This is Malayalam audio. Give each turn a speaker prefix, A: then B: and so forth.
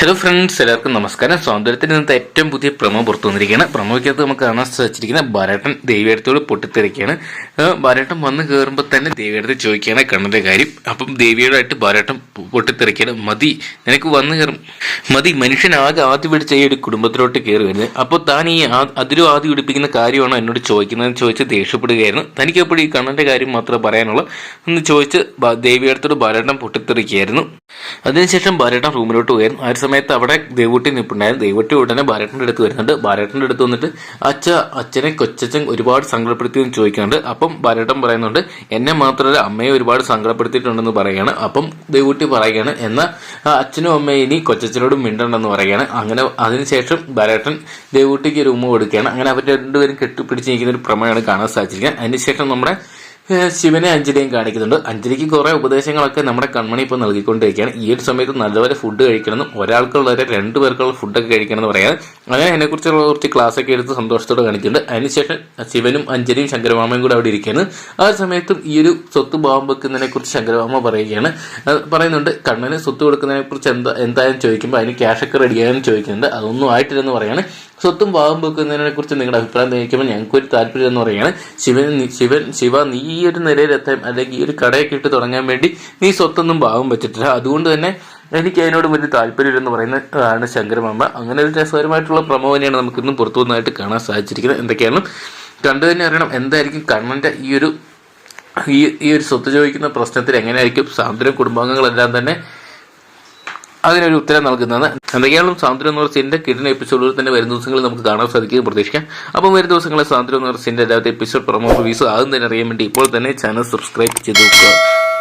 A: ഹലോ ഫ്രണ്ട്സ് എല്ലാവർക്കും നമസ്കാരം. സ്വാതന്ത്ര്യത്തിന് ഇന്നത്തെ ഏറ്റവും പുതിയ പ്രമോ പുറത്തു വന്നിരിക്കുകയാണ്. പ്രമോയ്ക്കകത്ത് നമുക്ക് കാണാൻ സാധിച്ചിരിക്കുന്ന ബാലേട്ടൻ ദേവിയടുത്തോട് പൊട്ടിത്തെറിക്കുകയാണ്. ബാലേട്ടൻ വന്ന് കയറുമ്പോൾ തന്നെ ദേവിയടുത്ത് ചോദിക്കുകയാണ് കണ്ണന്റെ കാര്യം. അപ്പം ദേവിയോടായിട്ട് ബാലേട്ടൻ പൊട്ടിത്തെറിക്കുകയാണ്. മതി നിനക്ക് വന്ന് കയറും മതി മനുഷ്യൻ ആകെ ആദ്യം പിടിച്ച ഈ ഒരു കുടുംബത്തിലോട്ട് കയറി വരുന്നത് അപ്പോൾ താൻ ഈ അതിലും ആദ്യം പിടിപ്പിക്കുന്ന കാര്യമാണോ എന്നോട് ചോദിക്കുന്നതെന്ന് ചോദിച്ച് ദേഷ്യപ്പെടുകയായിരുന്നു. തനിക്ക് എപ്പോഴും ഈ കണ്ണന്റെ കാര്യം മാത്രമേ പറയാനുള്ളൂ. എന്ന് ചോദിച്ച് ദേവിയടത്തോട് ബാലേട്ടൻ പൊട്ടിത്തെറിക്കുകയായിരുന്നു. അതിനുശേഷം ബാലേട്ടൻ റൂമിലോട്ട് പോയായിരുന്നു. ആ സമയത്ത് അവിടെ ദേവൂട്ടി നിൽപ്പുണ്ടായിരുന്നു ദേവൂട്ടി ഉടനെ ബാലേട്ടന്റെ അടുത്ത് വരുന്നുണ്ട്. ബാലേട്ടന്റെ അടുത്ത് വന്നിട്ട് അച്ഛ അച്ഛനെ കൊച്ചച്ഛൻ ഒരുപാട് സങ്കടപ്പെടുത്തി എന്ന് ചോദിക്കുന്നുണ്ട്. അപ്പം ബാലേട്ടൻ പറയുന്നുണ്ട് എന്നെ മാത്രമല്ല അമ്മയെ ഒരുപാട് സങ്കടപ്പെടുത്തിയിട്ടുണ്ടെന്ന് പറയുകയാണ്. അപ്പം ദേവൂട്ടി പറയുകയാണ് എന്നാൽ അച്ഛനും അമ്മയും ഇനി കൊച്ചച്ഛനോടും മിണ്ടണ്ടെന്ന് പറയുകയാണ്. അങ്ങനെ അതിനുശേഷം ബാലേട്ടൻ ദേവൂട്ടിക്ക് റൂം കൊടുക്കുകയാണ്. അങ്ങനെ അവർ രണ്ടുപേരും കെട്ടിപ്പിടിച്ച് നിൽക്കുന്ന ഒരു പ്രമേയമാണ് കാണാൻ സാധിച്ചിരിക്കുക അതിനുശേഷം നമ്മുടെ ശിവനെ അഞ്ജലിയും കാണിക്കുന്നുണ്ട്. അഞ്ജലിക്ക് കുറെ ഉപദേശങ്ങളൊക്കെ നമ്മുടെ കൺമണി ഇപ്പോൾ നൽകിക്കൊണ്ടിരിക്കുകയാണ്. ഈ ഒരു സമയത്ത് നല്ലപോലെ ഫുഡ് കഴിക്കണമെന്നും ഒരാൾക്കുള്ളവരെ രണ്ടു പേർക്കുള്ള ഫുഡൊക്കെ കഴിക്കണം എന്ന് പറയാതെ അങ്ങനെ അതിനെക്കുറിച്ചുള്ള കുറച്ച് ക്ലാസ് ഒക്കെ എടുത്ത് സന്തോഷത്തോടെ കാണിക്കുന്നുണ്ട്. അതിനുശേഷം ശിവനും അഞ്ജലിയും ശങ്കരമാമയും കൂടെ അവിടെ ഇരിക്കുകയാണ്. ആ സമയത്തും ഈ ഒരു സ്വത്ത് ബോംബ് വെക്കുന്നതിനെ കുറിച്ച് ശങ്കരമാമ പറയുകയാണ്. പറയുന്നുണ്ട് കണ്ണന് സ്വത്ത് കൊടുക്കുന്നതിനെ കുറിച്ച് എന്താ എന്തായാലും ചോദിക്കുമ്പോൾ അതിന് ക്യാഷൊക്കെ ആയാലും ചോദിക്കുന്നുണ്ട്. അതൊന്നും ആയിട്ടില്ലെന്ന് പറയാണ്. സ്വത്തും ഭാവം വെക്കുന്നതിനെ കുറിച്ച് നിങ്ങളുടെ അഭിപ്രായം ചോദിക്കുമ്പോൾ ഞങ്ങൾക്ക് ഒരു താല്പര്യം എന്ന് പറയുകയാണ് ശിവൻ ശിവൻ ശിവ നീ ഈ ഒരു നിലയിലെത്താൻ അല്ലെങ്കിൽ ഈ ഒരു കടയൊക്കെ ഇട്ട് തുടങ്ങാൻ വേണ്ടി നീ സ്വത്തൊന്നും ഭാവം വെച്ചിട്ടില്ല. അതുകൊണ്ട് തന്നെ എനിക്ക് അതിനോട് വലിയ താല്പര്യമില്ലെന്ന് പറയുന്നതാണ് ശങ്കരമാമ അങ്ങനെ ഒരു രസകരമായിട്ടുള്ള പ്രമോ തന്നെയാണ് നമുക്ക് ഇന്ന് പുറത്തു വന്നതായിട്ട് കാണാൻ സാധിച്ചിരിക്കുന്നത്. എന്തൊക്കെയാണ് കണ്ടു തന്നെ അറിയണം. എന്തായിരിക്കും കണ്ണന്റെ ഈ ഒരു ഈ ഈ ഒരു സ്വത്ത് ചോദിക്കുന്ന പ്രശ്നത്തിൽ എങ്ങനെയായിരിക്കും സാന്ത്വനം കുടുംബാംഗങ്ങളെല്ലാം തന്നെ അതിനൊരു ഉത്തരം നൽകുന്നത്? എന്തൊക്കെയാണ് സാന്ത്വനം എന്ന് കിടന എപ്പിസോഡുകൾ തന്നെ വരുന്ന ദിവസങ്ങളിൽ നമുക്ക് കാണാൻ സാധിക്കും പ്രതീക്ഷിക്കാം. അപ്പം വരും ദിവസങ്ങളിൽ സാന്ത്വനം പറഞ്ഞ എല്ലാവരുടെ എപ്പിസോഡ് പ്രൊമോ റിവ്യൂസ് ആദ്യം തന്നെ അറിയാൻ വേണ്ടി ഇപ്പോൾ തന്നെ ചാനൽ സബ്സ്ക്രൈബ് ചെയ്ത് നോക്കുക.